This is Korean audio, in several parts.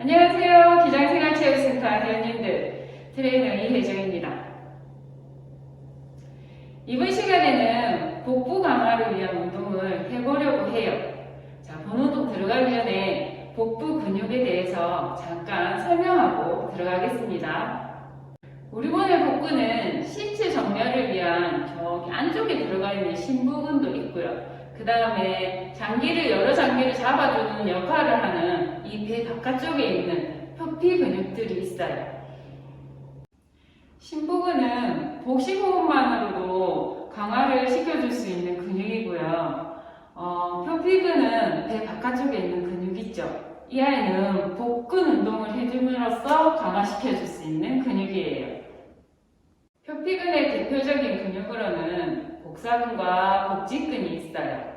안녕하세요. 기장생활체육센터 회원님들 트레이너 이혜정입니다. 이번 시간에는 복부 강화를 위한 운동을 해보려고 해요. 자, 번호도 들어가기 전에 복부 근육에 대해서 잠깐 설명하고 들어가겠습니다. 우리 몸의 복부는 신체 정렬을 위한 저기 안쪽에 들어가 있는 심부근도 있고요. 그 다음에 장기를 여러 장기를 잡아주는 역할을 하는 이배 바깥쪽에 있는 표피 근육들이 있어요. 심부근은 복식호흡만으로도 강화를 시켜줄 수 있는 근육이고요. 어, 표피근은 배 바깥쪽에 있는 근육 있죠. 이 아이는 복근 운동을 해줌으로써 강화시켜줄 수 있는 근육이에요. 표피근의 대표적인 근육으로는 복사근과 복직근이 있어요.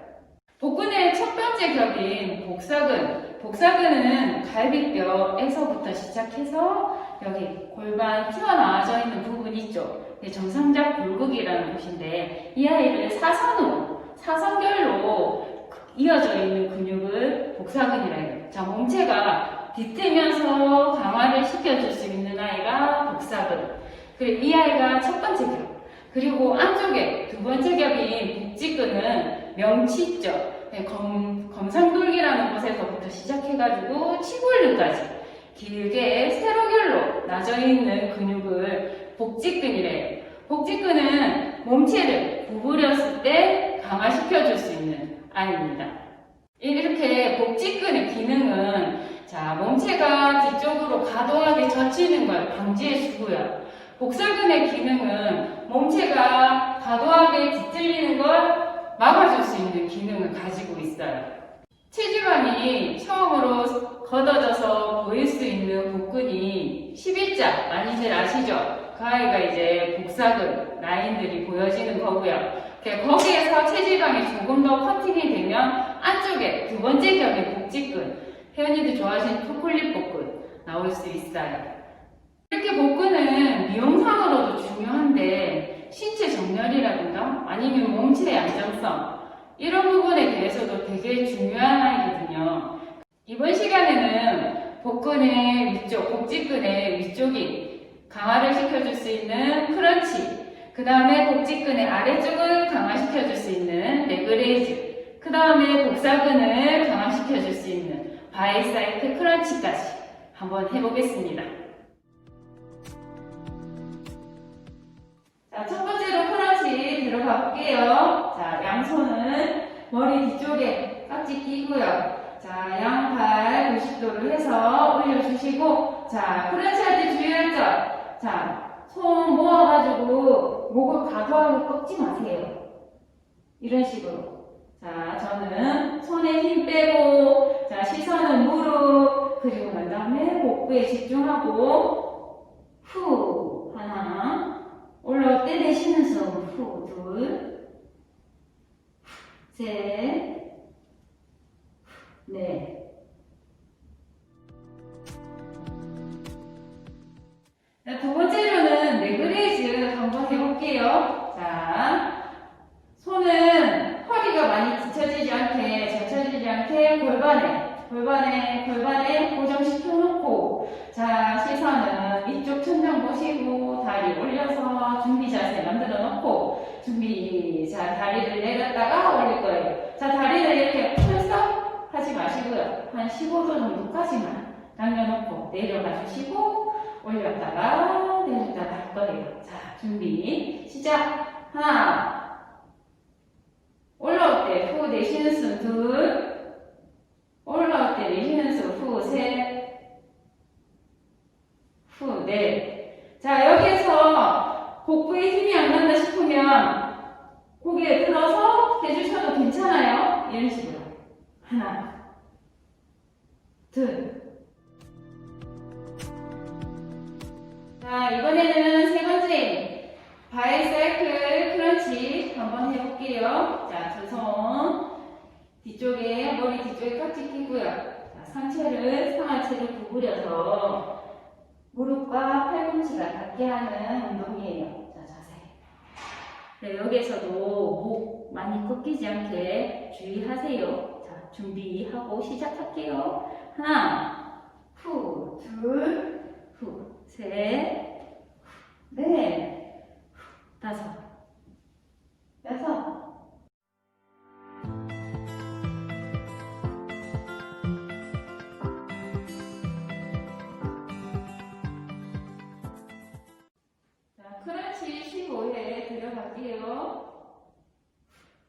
복근의 첫 번째 격인 복사근. 복사근은 갈비뼈에서부터 시작해서 여기 골반 튀어나와져 있는 부분 있죠. 정상적 골극이라는 곳인데 이 아이를 사선으로, 사선결로 이어져 있는 근육을 복사근이라 해요. 자, 몸체가 뒤틀면서 강화를 시켜줄 수 있는 아이가 복사근. 그리고 이 아이가 첫 번째 격. 그리고 안쪽에 두 번째 격인 복직근은 명치 있죠. 네, 검, 검상돌기라는 곳에서부터 시작 해가지고 치골근까지 길게 세로결로 나져 있는 근육을 복직근이래요. 복직근은 몸체를 구부렸을 때 강화시켜줄 수 있는 아이입니다. 이렇게 복직근의 기능은 자 몸체가 뒤쪽으로 과도하게 젖히는 걸 방지해주고요. 복사근의 기능은 몸체가 과도하게 뒤틀리는 걸 막아줄 수 있는 기능을 가지고 있어요. 체지방이 처음으로 걷어져서 보일 수 있는 복근이 11자 많이 들 아시죠? 그 아이가 이제 복사근 라인들이 보여지는 거고요. 거기에서 체지방이 조금 더 커팅이 되면 안쪽에 두 번째 격의 복직근 회원님들 좋아하시는 초콜릿 복근 나올 수 있어요. 이렇게 복근은 미용상으로도 중요한데 신체 정렬이라든가 아니면 몸체의 안정성 이런 부분에 대해서도 되게 중요한 아이거든요. 이번 시간에는 복근의 위쪽, 복직근의 위쪽이 강화를 시켜줄 수 있는 크런치 그 다음에 복직근의 아래쪽을 강화시켜줄 수 있는 레그레이즈 그 다음에 복사근을 강화시켜줄 수 있는 바이사이클 크런치까지 한번 해보겠습니다. 자, 첫 번째로 크런치 들어가 볼게요. 자, 양손은 머리 뒤쪽에 깍지 끼고요. 자, 양팔 90도를 해서 올려주시고, 자, 크런치 할 때 주의할 점. 자, 손 모아가지고 목을 과도하게 꺾지 마세요. 이런 식으로. 자, 저는 손에 힘 빼고, 자, 시선은 무릎, 그리고 난 다음에 복부에 집중하고, 후, 하나, 올라올 때 내쉬는 숨, 후, 둘, 셋, 넷. 자, 두 번째로는 레그레이즈 한번 해볼게요. 자, 손은 허리가 많이 뒤처지지 않게, 젖혀지지 않게 골반에, 골반에, 골반에 고정시켜 놓고, 자, 시선은 이쪽 천장 보시고, 다리 올려서 준비 자세 만들어 놓고, 준비, 자, 다리를 내렸다가 올릴 거예요. 자, 다리를 이렇게 펼서 하지 마시고요. 한 15도 정도까지만 당겨놓고 내려가 주시고, 올렸다가 내렸다가 할 거예요. 자, 준비, 시작. 하나, 올라올 때 후 내쉬는 숨 둘, 올라올 때 내쉬는 숨 후 셋, 후 넷. 자, 여기에서 복부에 힘이 안 난다 싶으면 고개 들어서 해주셔도 괜찮아요. 이런 식으로. 하나, 둘. 자, 이번에는 세 번째 바이사이클 크런치 한번 해볼게요. 자, 두손 뒤쪽에 머리 뒤쪽에 깍지 끼고요. 자, 상체를 상하체를 구부려서 무릎과 팔꿈치가 닿게 하는 운동이에요. 자, 자세. 네, 여기에서도 목 많이 꺾이지 않게 주의하세요. 자, 준비하고 시작할게요. 하나, 후, 둘, 후, 셋, 넷, 후, 다섯, 여섯. 자, 크런치 15회 들어갈게요.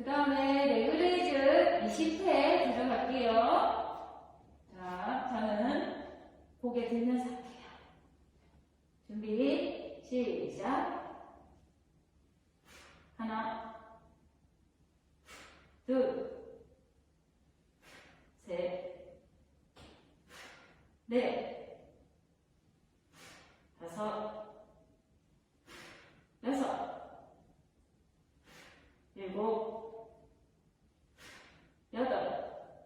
그 다음에 레그레이즈 20회 들어갈게요. 자, 저는 고개 들면서 할게요. 준비, 시작. 하나, 둘, 셋, 넷, 다섯, 여섯, 일곱, 여덟,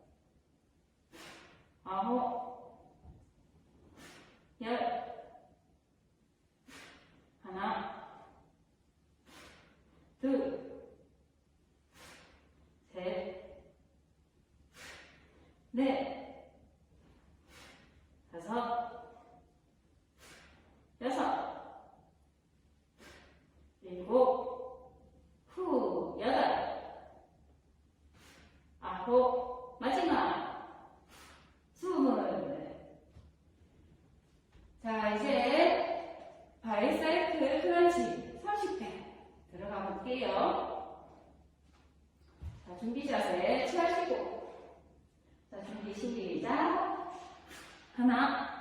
아홉, 열, 하나, 둘, 셋, 넷, 다섯, 여섯, 일곱, 후, 여덟, 아홉, 마지막, 스물. 자, 이제 바이사이클 크런치 30회 들어가 볼게요. 자, 준비 자세 취하시고. 자, 준비 시작. 하나,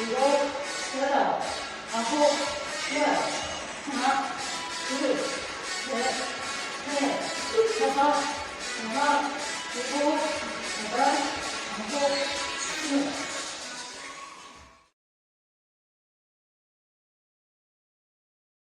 일곱, 여덟, 아홉, 열, 하나, 둘, 셋, 넷, 다섯, 여섯, 일곱, 여덟, 아홉, 열.